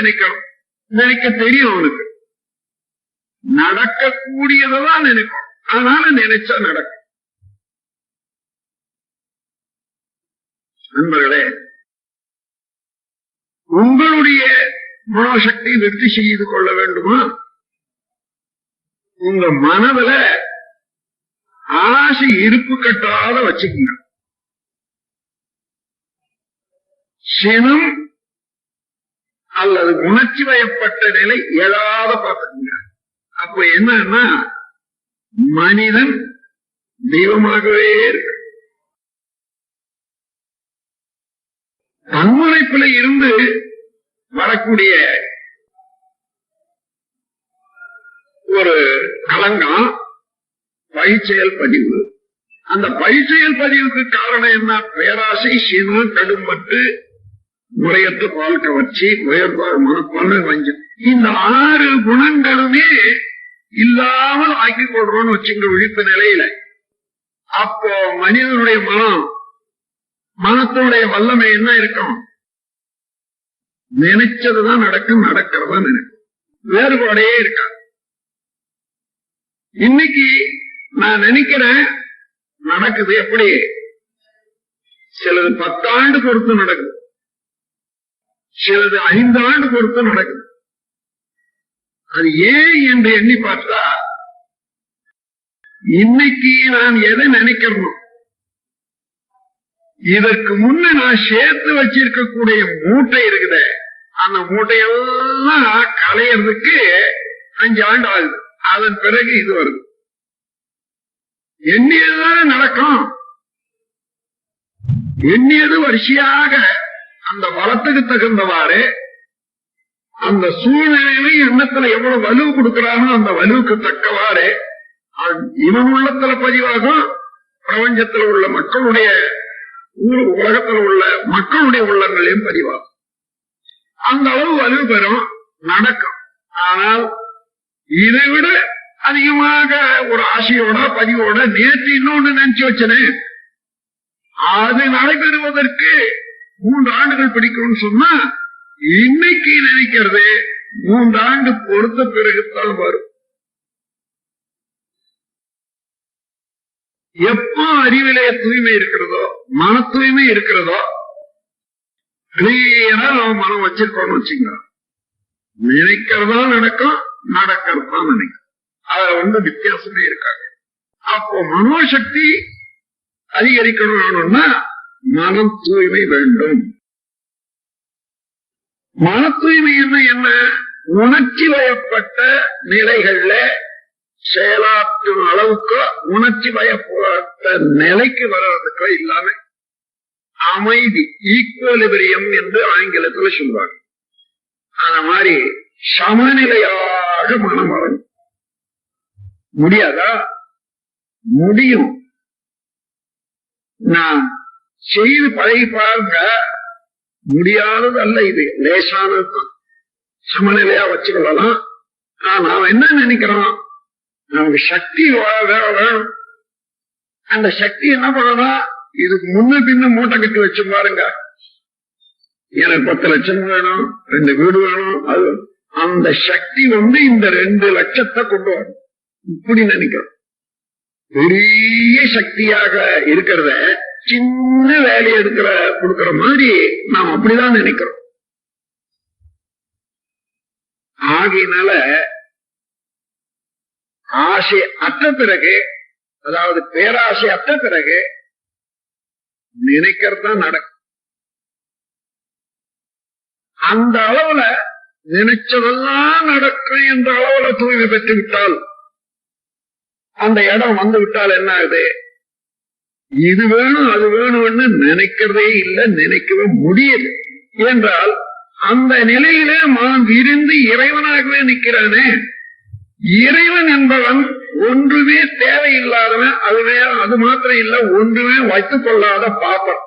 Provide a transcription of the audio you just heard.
நினைக்கணும். நினைக்க தெரியும் அவனுக்கு. நடக்கக்கூடியதான் நினைக்கும் அதனால நினைச்சா நடக்கும். நண்பர்களே உங்களுடைய மனோசக்தி வெற்றி செய்து கொள்ள வேண்டுமா? உங்க மனதுல ஆசை இருப்பு கட்டாத வச்சுக்கணும் சினம் அல்லது உணர்ச்சி வயப்பட்ட நிலை எழாத பார்த்துக்கோங்க. அப்ப என்னன்னா மனிதன் தெய்வமாகவே இருக்கு. தன்முனைப்புல இருந்து வரக்கூடிய ஒரு களங்கம் பயிற்சியல் பதிவு. அந்த பயிற்சியல் பதிவுக்கு காரணம் என்ன? பேராசை சிறு கடும்பட்டு முறையற்ற பால் கவர்ச்சி உயர்வாழ் மனப்பான்மை வஞ்சம் இந்த ஆறு குணங்களுமே இல்லாமல் ஆக்கி கொள்றோம்னு வச்சுங்க விழிப்பு நிலையில. அப்போ மனிதனுடைய மனம் மனத்தினுடைய வல்லமை என்ன இருக்கும்? நினைச்சதுதான் நடக்கும் நடக்கிறதா நினைக்கும். வேறுபாடே இருக்கா இன்னைக்கு நான் நினைக்கிறேன் நடக்குது எப்படி? சிலது பத்தாண்டு பொறுத்து நடக்குது. சிலது ஐந்து ஆண்டு பொறுத்து நடக்குது. அது ஏன் என்று எண்ணி பார்த்தா இன்னைக்கு நான் எதை நினைக்கிறோம் இதற்கு முன்ன நான் சேர்த்து வச்சிருக்கக்கூடிய மூட்டை இருக்குதே அந்த மூட்டையெல்லாம் களையறதுக்கு அஞ்சு ஆண்டு ஆகுது. அதன் பிறகு இது வருது. எண்ணியதுதானே நடக்கும். எண்ணியது வரிசையாக அந்த பலத்துக்கு தகுந்தவாறு அந்த சூழ்நிலையில எண்ணத்துல எவ்வளவு வலு கொடுக்கிறானோ அந்த வலுவுக்கு தக்கவாறு இவன் உள்ளத்துல பதிவாகும் பிரபஞ்சத்தில் உள்ள மக்களுடைய உலகத்தில் உள்ள மக்களுடைய உள்ளங்களையும் பதிவாகும். அந்த அளவு வலு பெறும் நடக்கும். ஆனால் இதை விட அதிகமாக ஒரு ஆசையோட பதிவோட நேற்று இன்னொன்னு நினைச்சு வச்சனே அது நடைபெறுவதற்கு மூன்று ஆண்டுகள் பிடிக்கும்னு சொன்னா இன்னைக்கு நினைக்கிறது மூன்று ஆண்டு பொறுத்த பிறகுத்தான் வரும். எப்போ அறிவிலே தூய்மை இருக்கிறதோ மன தூய்மை இருக்கிறதோ கிளியரா நம்ம மனம் வச்சிருக்கோம்னு வச்சுக்கலாம் நினைக்கிறதா நடக்கும் நடக்கிறதா நினைக்கும். அதுல வந்து வித்தியாசமே இருக்காங்க அப்போ மனோசக்தி அதிகரிக்கணும்னா மன தூய்மை வேண்டும். மன தூய்மை என்ன என்ன? உணர்ச்சி வயப்பட்ட நிலைகள்ல செயலாற்றும் அளவுக்கு உணர்ச்சி வயப்பட்ட நிலைக்கு வர்றதுக்கு இல்லாம அமைதி ஈக்குவலிபிரியம் என்று ஆங்கிலத்தில் சொல்வாங்க அந்த மாதிரி சமநிலையாக மனம் வரணும் முடியாதா? முடியும். நான் செய்து பழகி பாருங்க. முடியாதது அல்ல இது. லேசானது. சமநிலையா வச்சுக்கொள்ளலாம். நாம் என்ன நினைக்கிறோம்? நமக்கு சக்தி வேணும். அந்த சக்தி என்ன பண்ணணும் இதுக்கு முன்ன பின்ன மூட்டை கட்டி வச்சு பாருங்க. எனக்கு பத்து லட்சம் வேணும் ரெண்டு வீடு வேணும் அது. அந்த சக்தி வந்து இந்த ரெண்டு லட்சத்தை கொண்டு வரும். இப்படி நினைக்கிறோம். பெரிய சக்தியாக இருக்கிறத சின்ன வேலையை எடுக்கிற கொடுக்கிற மாதிரி நாம் அப்படிதான் நினைக்கிறோம். ஆகையினால ஆசை அற்ற பிறகு அதாவது பேராசை அற்ற பிறகு நினைக்கிறது தான் நடக்கும். அந்த அளவுல நினைச்சதெல்லாம் நடக்கும் என்ற அளவுல தூய்மை பெற்று விட்டால் அந்த இடம் வந்து விட்டால் என்ன ஆகுது? இது வேணும் அது வேணும்னு நினைக்கிறதே இல்லை நினைக்கவே முடியல. என்றால் அந்த நிலையிலே மனம் விரிந்து இறைவனாகவே நிற்கிறானே? இறைவன் என்பவன் ஒன்றுமே தேவையில்லாதவன் அதுவே அது மாத்திரம் இல்ல ஒன்றுமே வைத்துக் கொள்ளாத பாப்பர்